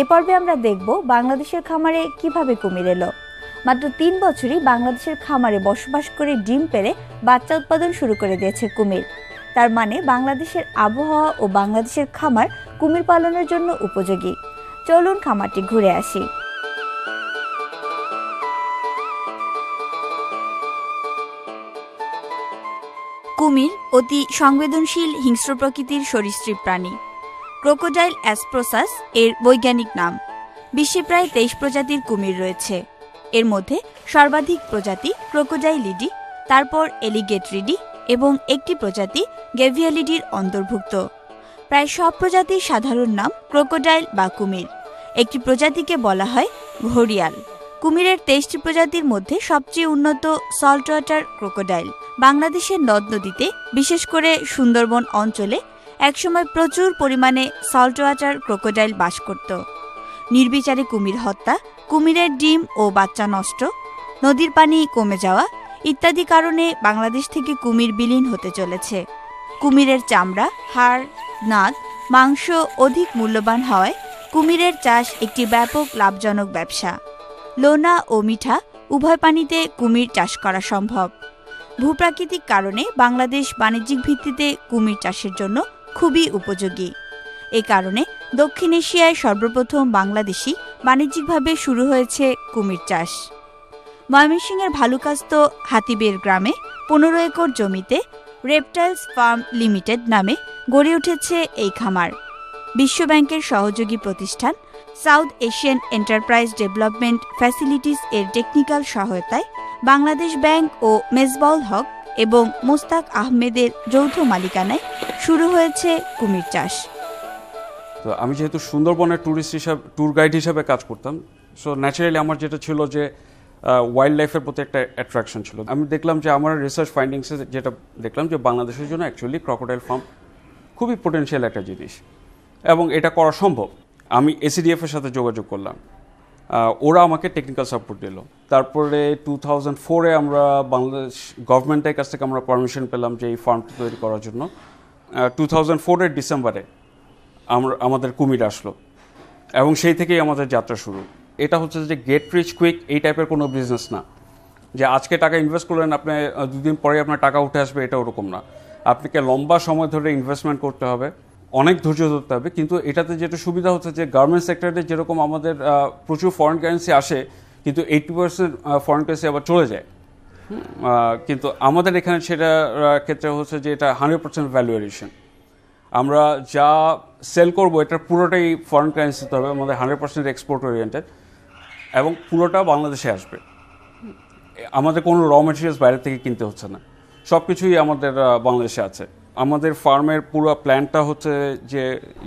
এ পর্বে আমরা দেখব বাংলাদেশের খামারে কীভাবে কুমির এলো। মাত্র তিন বছরই বাংলাদেশের খামারে বসবাস করে ডিম পেড়ে বাচ্চা উৎপাদন শুরু করে দিয়েছে কুমির। তার মানে বাংলাদেশের আবহাওয়া ও বাংলাদেশের খামার কুমির পালনের জন্য উপযোগী। চলুন খামারটি ঘুরে আসি। কুমির অতি সংবেদনশীল হিংস্র প্রকৃতির সরীসৃপ প্রাণী। ক্রোকোডাইল অ্যাসপ্রোসাস এর বৈজ্ঞানিক নাম। বিশ্বে প্রায় তেইশ প্রজাতির কুমির রয়েছে। এর মধ্যে সর্বাধিক প্রজাতি ক্রোকোডাইলিডি, তারপর এলিগেটরিডি এবং একটি প্রজাতি গেভিয়ালিডির অন্তর্ভুক্ত। প্রায় সব প্রজাতির সাধারণ নাম ক্রোকোডাইল বা কুমির। একটি প্রজাতিকে বলা হয় ঘড়িয়াল। কুমিরের তেইশটি প্রজাতির মধ্যে সবচেয়ে উন্নত সল্ট ওয়াটার ক্রোকোডাইল বাংলাদেশের নদ নদীতে, বিশেষ করে সুন্দরবন অঞ্চলে একসময় প্রচুর পরিমাণে সল্ট ওয়াটার ক্রোকোডাইল বাস করত। নির্বিচারে কুমির হত্যা, কুমিরের ডিম ও বাচ্চা নষ্ট, নদীর পানি কমে যাওয়া ইত্যাদি কারণে বাংলাদেশ থেকে কুমির বিলীন হতে চলেছে। কুমিরের চামড়া, হাড় নাক মাংস অধিক মূল্যবান হওয়ায় কুমিরের চাষ একটি ব্যাপক লাভজনক ব্যবসা। লোনা ও মিঠা উভয় পানিতে কুমির চাষ করা সম্ভব। ভূপ্রাকৃতিক কারণে বাংলাদেশ বাণিজ্যিক ভিত্তিতে কুমির চাষের জন্য খুবই উপযোগী। এ কারণে দক্ষিণ এশিয়ায় সর্বপ্রথম বাংলাদেশি বাণিজ্যিকভাবে শুরু হয়েছে কুমির চাষ। ময়মনসিংহের ভালুকাস্ত হাতিবের গ্রামে পনেরো একর জমিতে রেপটাইলস ফার্ম লিমিটেড নামে গড়ে উঠেছে এই খামার। বিশ্বব্যাংকের সহযোগী প্রতিষ্ঠান South Asian Enterprise Development Facilities এর টেকনিক্যাল সহায়তায় বাংলাদেশ ব্যাংক ও মেজবাউল হক এবং মুস্তাক আহমেদের যৌথ মালিকানায় শুরু হয়েছে কুমির চাষ। তো আমি যেহেতু সুন্দরবনের ট্যুরিস্ট হিসাবে ট্যুর গাইড হিসাবে কাজ করতাম সো ন্যাচারালি আমার যেটা ছিল যে ওয়াইল্ড লাইফের প্রতি একটা অ্যাট্রাকশন ছিল। আমি দেখলাম যে আমার রিসার্চ ফাইন্ডিংসে যেটা দেখলাম যে বাংলাদেশের জন্য অ্যাকচুয়ালি ক্রকোডাইল ফার্ম খুবই পোটেনশিয়াল একটা জিনিস এবং এটা করা সম্ভব। আমি এসিডিএফের সাথে যোগাযোগ করলাম। ওরা আমাকে টেকনিক্যাল সাপোর্ট দিল। তারপরে টু থাউজেন্ড ফোরে আমরা বাংলাদেশ গভর্নমেন্টের কাছ থেকে আমরা পারমিশন পেলাম যে এই ফার্মটি তৈরি করার জন্য। টু থাউজেন্ড ফোরের ডিসেম্বরে আমরা, আমাদের কুমির আসলো। এবং সেই থেকেই আমাদের যাত্রা শুরু। এটা হচ্ছে যে গেট রিচ কুইক এই টাইপের কোনো বিজনেস না। যে আজকে টাকা ইনভেস্ট করলেন, আপনি দুদিন পরে আপনার টাকা উঠে আসবে, এটা ওরকম না। আপনাকে লম্বা সময় ধরে ইনভেস্টমেন্ট করতে হবে। অনেক ধৈর্য ধরতে হবে, কিন্তু এটাতে যেটা সুবিধা হচ্ছে যে গার্মেন্ট সেক্টরে যেরকম আমাদের প্রচুর ফরেন কারেন্সি আসে, কিন্তু এইটি পার্সেন্ট ফরেন কারেন্সি আবার চলে যায়। কিন্তু আমাদের এখানে সেটা ক্ষেত্রে হচ্ছে যে এটা হান্ড্রেড পার্সেন্ট ভ্যালুয়েশন আমরা যা সেল করব, এটা পুরোটাই ফরেন কারেন্সিতে হবে, আমাদের হান্ড্রেড পার্সেন্ট এক্সপোর্ট ওরিয়েন্টেড এবং পুরোটা বাংলাদেশে আসবে। আমাদের কোনো র মেটেরিয়ালস বাইরে থেকে কিনতে হচ্ছে না। সব কিছুই আমাদের বাংলাদেশে আছে। আমাদের ফার্মের পুরো প্ল্যানটা হচ্ছে যে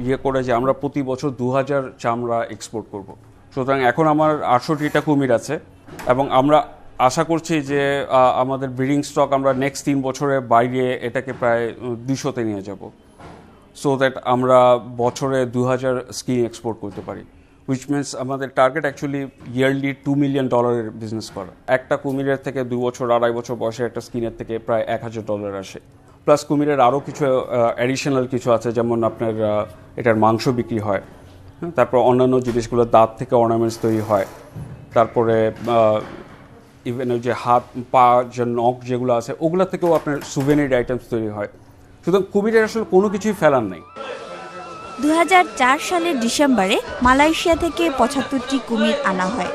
ইয়ে করে যে আমরা প্রতি বছর দু হাজার চামড়া এক্সপোর্ট করব। সুতরাং এখন আমার আটষট্টিটা কুমির আছে এবং আমরা আশা করছি যে আমাদের ব্রিডিং স্টক আমরা নেক্সট তিন বছরে বাইরে এটাকে প্রায় দুশোতে নিয়ে যাব। সো দ্যাট আমরা বছরে দু হাজার স্কিন এক্সপোর্ট করতে পারি। উইচ মিনস আমাদের target actually yearly two million ডলারের বিজনেস করা। একটা কুমিরের থেকে দু বছর আড়াই বছর বয়সে একটা স্কিনের থেকে প্রায় এক হাজার ডলার আসে। প্লাস কুমিরের আরও কিছু অ্যাডিশনাল কিছু আছে যেমন আপনার এটার মাংস বিক্রি হয়। হ্যাঁ, তারপর অন্যান্য জিনিসগুলো দাঁত থেকে অর্নামেন্টস তৈরি হয়। তারপরে ইভেন যে হাত পা যে নখ যেগুলো আছে ওগুলো থেকেও আপনার সুভেনির আইটেমস তৈরি হয়। সুতরাং কুমিরের আসলে কোনো কিছুই ফেলার নেই। দু হাজার চার সালের ডিসেম্বরে মালয়েশিয়া থেকে পঁচাত্তরটি কুমির আনা হয়।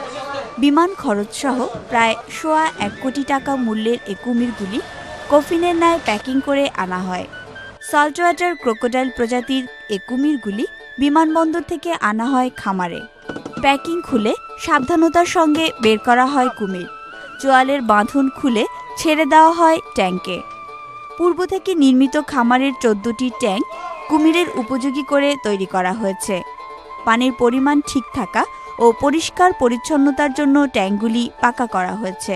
বিমান খরচসহ প্রায় সোয়া এক কোটি টাকা মূল্যের এ কুমিরগুলি কফিনের ন্যায় প্যাকিং করে আনা হয়। সল্টওয়াটার ক্রোকোডাইল প্রজাতির এ কুমিরগুলি বিমানবন্দর থেকে আনা হয় খামারে। প্যাকিং খুলে সাবধানতার সঙ্গে বের করা হয় কুমির। চোয়ালের বাঁধন খুলে ছেড়ে দেওয়া হয় ট্যাঙ্কে পূর্ব থেকে নির্মিত খামারের চোদ্দটি ট্যাঙ্ক কুমিরের উপযোগী করে তৈরি করা হয়েছে। পানির পরিমাণ ঠিক থাকা ও পরিষ্কার পরিচ্ছন্নতার জন্য ট্যাঙ্কগুলি পাকা করা হয়েছে।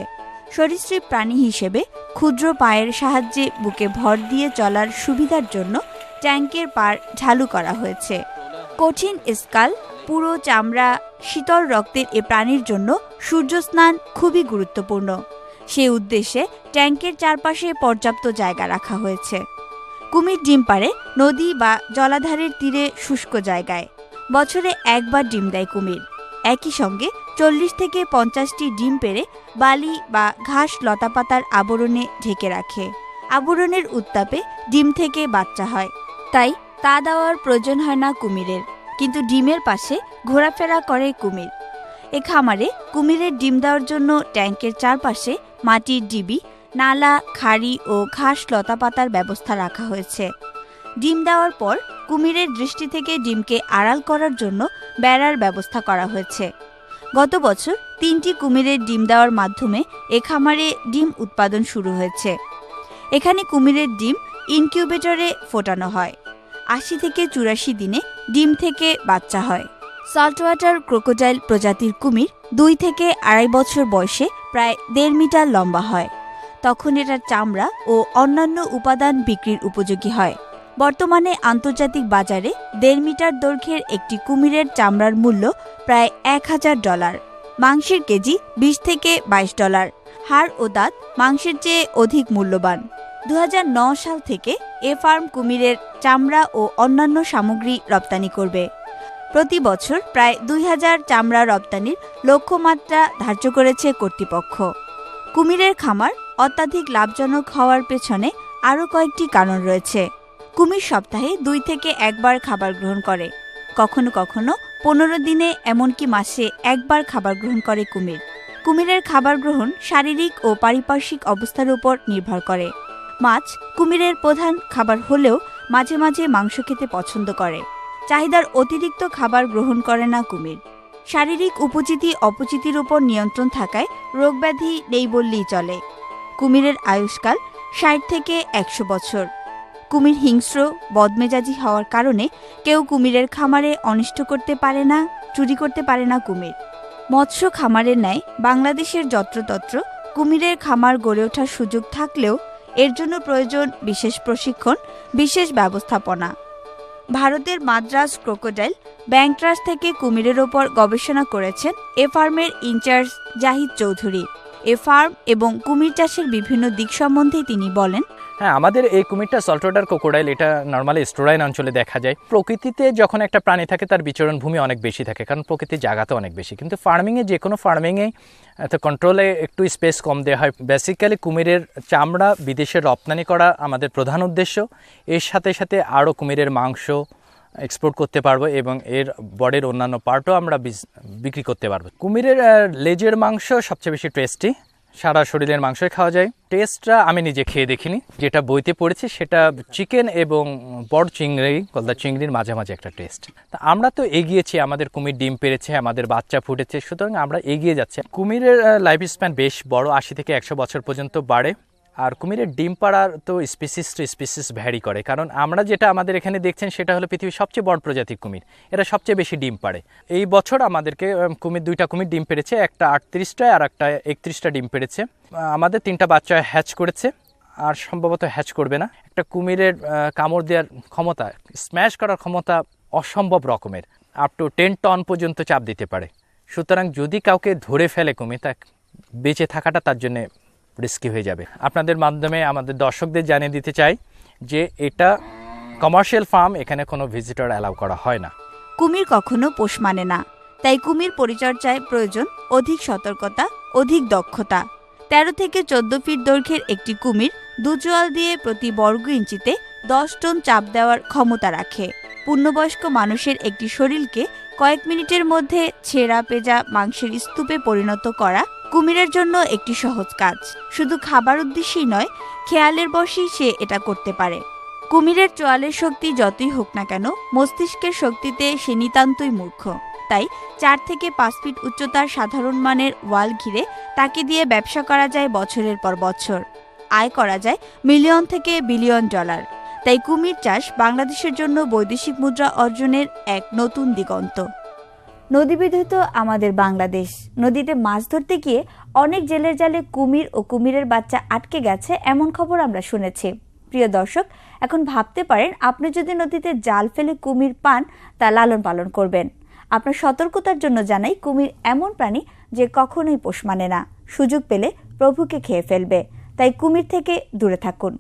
সরীসৃপ প্রাণী হিসেবে ক্ষুদ্র পায়ের সাহায্যে বুকে ভর দিয়ে চলার সুবিধার জন্য ট্যাঙ্কের পার ঢালু করা হয়েছে। কঠিন স্কাল, পুরো চামড়া, শীতল রক্তের এ প্রাণীর জন্য সূর্যস্নান খুবই গুরুত্বপূর্ণ। সে উদ্দেশ্যে ট্যাঙ্কের চারপাশে পর্যাপ্ত জায়গা রাখা হয়েছে। কুমির ডিম পারে নদী বা জলাধারের তীরে শুষ্ক জায়গায়। বছরে একবার ডিম দেয় কুমির। একই সঙ্গে চল্লিশ থেকে পঞ্চাশটি ডিম পেড়ে বালি বা ঘাস লতাপাতার আবরণে ঢেকে রাখে। আবরণের উত্তাপে ডিম থেকে বাচ্চা হয়। তাই তা দেওয়ার প্রয়োজন হয় না কুমিরের, কিন্তু ডিমের পাশে ঘোরাফেরা করে কুমির। এ খামারে কুমিরের ডিম দেওয়ার জন্য ট্যাঙ্কের চারপাশে মাটির ডিবি, নালা, খাড়ি ও ঘাস লতাপাতার ব্যবস্থা রাখা হয়েছে। ডিম দেওয়ার পর কুমিরের দৃষ্টি থেকে ডিমকে আড়াল করার জন্য বেড়ার ব্যবস্থা করা হয়েছে। গত বছর তিনটি কুমিরের ডিম দেওয়ার মাধ্যমে এ খামারে ডিম উৎপাদন শুরু হয়েছে। এখানে কুমিরের ডিম ইনকিউবেটরে ফোটানো হয়। আশি থেকে চুরাশি দিনে ডিম থেকে বাচ্চা হয়। সল্টওয়াটার ক্রোকোডাইল প্রজাতির কুমির দুই থেকে আড়াই বছর বয়সে প্রায় দেড় মিটার লম্বা হয়। তখন এটার চামড়া ও অন্যান্য উপাদান বিক্রির উপযোগী হয়। বর্তমানে আন্তর্জাতিক বাজারে দেড় মিটার দৈর্ঘ্যের একটি কুমিরের চামড়ার মূল্য প্রায় এক হাজার ডলার, মাংসের কেজি বিশ থেকে বাইশ ডলার। হাড় ও দাঁত মাংসের চেয়ে অধিক মূল্যবান। দু সাল থেকে এ ফার্ম কুমিরের চামড়া ও অন্যান্য সামগ্রী রপ্তানি করবে। প্রতি বছর প্রায় দুই হাজার চামড়া রপ্তানির লক্ষ্যমাত্রা ধার্য করেছে কর্তৃপক্ষ। কুমিরের খামার অত্যাধিক লাভজনক হওয়ার পেছনে আরও কয়েকটি কারণ রয়েছে। কুমির সপ্তাহে দুই থেকে একবার খাবার গ্রহণ করে। কখনো কখনো পনেরো দিনে, এমনকি মাসে একবার খাবার গ্রহণ করে কুমির। কুমিরের খাবার গ্রহণ শারীরিক ও পারিপার্শ্বিক অবস্থার উপর নির্ভর করে। মাছ কুমিরের প্রধান খাবার হলেও মাঝে মাঝে মাংস খেতে পছন্দ করে। চাহিদার অতিরিক্ত খাবার গ্রহণ করে না কুমির। শারীরিক উপচিতি অপচিতির উপর নিয়ন্ত্রণ থাকায় রোগব্যাধি নেই বললেই চলে। কুমিরের আয়ুষ্কাল ষাট থেকে একশো বছর। কুমির হিংস্র, বদমেজাজি হওয়ার কারণে কেউ কুমিরের খামারে অনিষ্ট করতে পারে না, চুরি করতে পারে না কুমির। মৎস্য খামারের ন্যায় বাংলাদেশের যত্রতত্র কুমিরের খামার গড়ে ওঠার সুযোগ থাকলেও এর জন্য প্রয়োজন বিশেষ প্রশিক্ষণ, বিশেষ ব্যবস্থাপনা। ভারতের মাদ্রাজ ক্রোকোডাইল ব্যাংক ট্রাস্ট থেকে কুমিরের ওপর গবেষণা করেছেন এ ফার্মের ইনচার্জ জাহিদ চৌধুরী। এ ফার্ম এবং কুমির চাষের বিভিন্ন দিক সম্বন্ধে তিনি বলেন হ্যাঁ আমাদের এই কুমিরটা সল্টওয়াটার কোকোডাইল এটা নর্মালি স্টোরাইন অঞ্চলে দেখা যায়। প্রকৃতিতে যখন একটা প্রাণী থাকে, তার বিচরণ ভূমি অনেক বেশি থাকে, কারণ প্রকৃতির জায়গা তো অনেক বেশি। কিন্তু ফার্মিংয়ে, যে কোনো ফার্মিংয়ে তো কন্ট্রোলে একটু স্পেস কম দেওয়া হয়। বেসিক্যালি কুমিরের চামড়া বিদেশে রপ্তানি করা আমাদের প্রধান উদ্দেশ্য। এর সাথে সাথে আরও কুমিরের মাংস এক্সপোর্ট করতে পারব এবং এর বডির অন্যান্য পার্টও আমরা বিক্রি করতে পারব। কুমিরের লেজের মাংস সবচেয়ে বেশি টেস্টি সারা শরীরের মাংসই খাওয়া যায়। টেস্টটা আমি নিজে খেয়ে দেখিনি। যেটা বইতে পড়েছি সেটা চিকেন এবং বড় চিংড়ি গলদা চিংড়ির মাঝামাঝি একটা টেস্ট তা আমরা তো এগিয়েছি, আমাদের কুমির ডিম পেরেছে, আমাদের বাচ্চা ফুটেছে, সুতরাং আমরা এগিয়ে যাচ্ছি। কুমিরের লাইফ স্প্যান বেশ বড়, আশি থেকে একশো বছর পর্যন্ত বাড়ে। আর কুমিরের ডিম পাড়ার তো স্পিসিস টু স্পিসিস ভ্যারি করে। কারণ আমরা যেটা আমাদের এখানে দেখছেন, সেটা হলো পৃথিবীর সবচেয়ে বড় প্রজাতির কুমির। এরা সবচেয়ে বেশি ডিম পাড়ে। এই বছর আমাদেরকে কুমির, দুইটা কুমির ডিম পেড়েছে। একটা আটত্রিশটায় আর একটা একত্রিশটা ডিম পেড়েছে। আমাদের তিনটা বাচ্চা হ্যাচ করেছে। আর সম্ভবত হ্যাচ করবে না। একটা কুমিরের কামড় দেওয়ার ক্ষমতা স্ম্যাশ করার ক্ষমতা অসম্ভব রকমের। আপ টু টেন টন পর্যন্ত চাপ দিতে পারে। সুতরাং যদি কাউকে ধরে ফেলে কুমির, তা বেঁচে থাকাটা তার জন্য রিস্কি হয়ে যাবে। আপনাদের মাধ্যমে আমাদের দর্শকদের জানিয়ে দিতে চাই যে এটা কমার্শিয়াল ফার্ম এখানে কোনো ভিজিটর অ্যালাউ করা হয় না। কুমির কখনো পোষ মানে না। তাই কুমির পরিচর্যায় প্রয়োজন অধিক সতর্কতা, অধিক দক্ষতা। তেরো থেকে চোদ্দ ফিট দৈর্ঘ্যের একটি কুমির দুজোয়াল দিয়ে প্রতি বর্গ ইঞ্চিতে দশ টন চাপ দেওয়ার ক্ষমতা রাখে। পূর্ণবয়স্ক মানুষের একটি শরীরকে কয়েক মিনিটের মধ্যে ছেঁড়া, পেজা, মাংসের স্তূপে পরিণত করা কুমিরের জন্য একটি সহজ কাজ। শুধু খাবার উদ্দেশ্যেই নয়, খেয়ালের বশেই সে এটা করতে পারে। কুমিরের চোয়ালের শক্তি যতই হোক না কেন, মস্তিষ্কের শক্তিতে সে নিতান্তই মূর্খ। তাই চার থেকে পাঁচ ফিট উচ্চতার সাধারণ মানের ওয়াল ঘিরে তাকে দিয়ে ব্যবসা করা যায় বছরের পর বছর। আয় করা যায় মিলিয়ন থেকে বিলিয়ন ডলার। তাই কুমির চাষ বাংলাদেশের জন্য বৈদেশিক মুদ্রা অর্জনের এক নতুন দিগন্ত। নদীবিধৌত আমাদের বাংলাদেশ। নদীতে মাছ ধরতে গিয়ে অনেক জেলের জালে কুমির ও কুমিরের বাচ্চা আটকে গেছে এমন খবর আমরা শুনেছি। প্রিয় দর্শক, এখন ভাবতে পারেন, আপনি যদি নদীতে জাল ফেলে কুমির পান, তা লালন পালন করবেন। আপনার সতর্কতার জন্য জানাই, কুমির এমন প্রাণী যে কখনোই পোষ মানে না। সুযোগ পেলে প্রভুকে খেয়ে ফেলবে। তাই কুমির থেকে দূরে থাকুন।